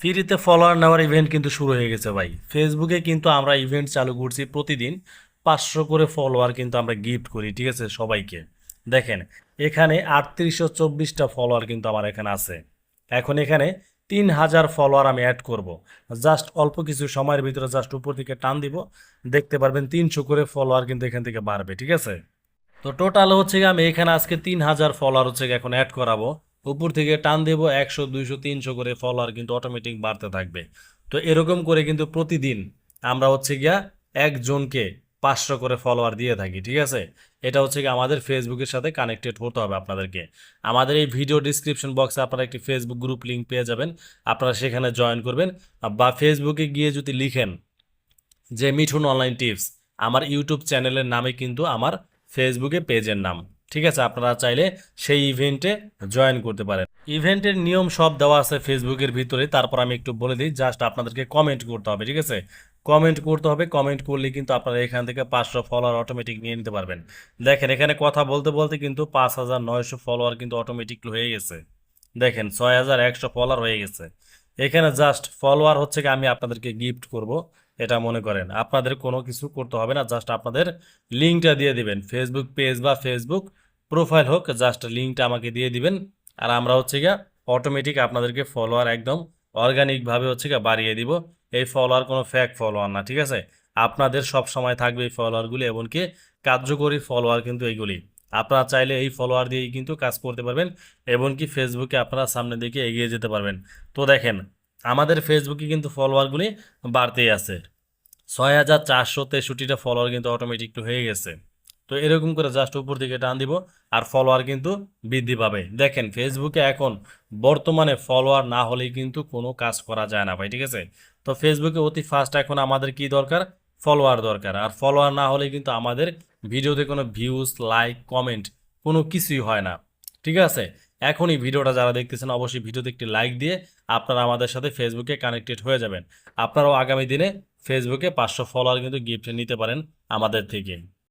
ফ্রিতে ফলোয়ার নেওয়ার ইভেন্ট কিন্তু শুরু হয়ে গেছে ভাই। ফেসবুকে কিন্তু আমরা ইভেন্ট চালু করছি প্রতিদিন। পাঁচশো করে ফলোয়ার কিন্তু আমরা গিফট করি, ঠিক আছে, সবাইকে। দেখেন, এখানে আটত্রিশশো চব্বিশটা ফলোয়ার কিন্তু আমার এখানে আছে। এখন এখানে তিন হাজার ফলোয়ার আমি অ্যাড করব। জাস্ট অল্প কিছু সময়ের ভিতরে জাস্ট উপর দিকে টান দিব। দেখতে পারবেন তিনশো করে ফলোয়ার কিন্তু এখান থেকে বাড়বে, ঠিক আছে? তো টোটাল হচ্ছে আমি এখানে আজকে তিন হাজার ফলোয়ার হচ্ছে এখন অ্যাড করাবো। উপর থেকে টান দেবো একশো, দুইশো, তিনশো করে ফলোয়ার কিন্তু অটোমেটিক বাড়তে থাকবে। তো এরকম করে কিন্তু প্রতিদিন আমরা হচ্ছে গিয়া একজনকে পাঁচশো করে ফলোয়ার দিয়ে থাকি, ঠিক আছে? এটা হচ্ছে কি আমাদের ফেসবুকের সাথে কানেক্টেড হতে হবে আপনাদেরকে। আমাদের এই ভিডিও ডিসক্রিপশন বক্সে আপনারা একটি ফেসবুক গ্রুপ লিঙ্ক পেয়ে যাবেন। আপনারা সেখানে জয়েন করবেন বা ফেসবুকে গিয়ে যদি লিখেন যে মিঠুন অনলাইন টিপস আমার ইউটিউব চ্যানেলের নামে কিন্তু আমার ফেসবুকে পেজের নাম। ঠিক আছে, আপনারা চাইলে সেই ইভেন্টে জয়েন করতে পারেন। ইভেন্টের নিয়ম সব দেওয়া আছে ফেসবুকের ভিতরে, তারপর আমি একটু বলে দিই জাস্ট আপনাদেরকে কমেন্ট করতে হবে, ঠিক আছে? কমেন্ট করতে হবে কমেন্ট করলে কিন্তু আপনারা এখান থেকে পাঁচশো ফলোয়ার অটোমেটিক নিয়ে নিতে পারবেন। দেখেন, এখানে কথা বলতে বলতে কিন্তু পাঁচ হাজার নয়শো ফলোয়ার কিন্তু অটোমেটিক হয়ে গেছে। দেখেন, ছয় হাজার একশো ফলোয়ার হয়ে গেছে। এখানে জাস্ট ফলোয়ার হচ্ছে কি, আমি আপনাদেরকে গিফট করব, এটা মনে করেন। আপনাদের কোনো কিছু করতে হবে না জাস্ট আপনাদের লিঙ্কটা দিয়ে দিবেন। ফেসবুক পেজ বা ফেসবুক প্রোফাইল হোক জাস্ট লিঙ্কটা আমাকে দিয়ে দিবেন। আর আমরা হচ্ছে গিয়া অটোমেটিক আপনাদেরকে ফলোয়ার একদম অর্গানিকভাবে হচ্ছে গিয়া বাড়িয়ে দিব। এই ফলোয়ার কোনো ফ্যাক ফলোয়ার না, ঠিক আছে? আপনাদের সব সময় থাকবে এই ফলোয়ারগুলি এমনকি কার্যকরী ফলোয়ার কিন্তু এইগুলি। আপনারা চাইলে এই ফলোয়ার দিয়েই কিন্তু কাজ করতে পারবেন, এমনকি ফেসবুকে আপনারা সামনে দিকে এগিয়ে যেতে পারবেন। তো দেখেন, আমাদের ফেসবুকে কিন্তু ফলোয়ারগুলি বাড়তেই আছে। ছয় হাজার চারশো তেষট্টিটা ফলোয়ার কিন্তু অটোমেটিক হয়ে গেছে। তো এরকম করে জাস্ট উপর দিকে টান দিব আর ফলোয়ার কিন্তু বৃদ্ধি পাবে। দেখেন ফেসবুকে এখন বর্তমানে ফলোয়ার না হলেই কিন্তু কোনো কাজ করা যায় না ভাই, ঠিক আছে? তো ফেসবুকে অতি ফাস্ট এখন আমাদের কি দরকার? ফলোয়ার দরকার। আর ফলোয়ার না হলে কিন্তু আমাদের ভিডিওতে কোনো ভিউজ লাইক কমেন্ট কোনো কিছুই হয় না, ঠিক আছে? এখনই ভিডিওটা যারা দেখতেছেন অবশ্যই ভিডিওতে একটি লাইক দিয়ে আপনারা আমাদের সাথে ফেসবুকে কানেক্টেড হয়ে যাবেন। আপনারাও আগামী দিনে ফেসবুকে পাঁচশো ফলোয়ার কিন্তু গিফট নিতে পারেন আমাদের থেকে।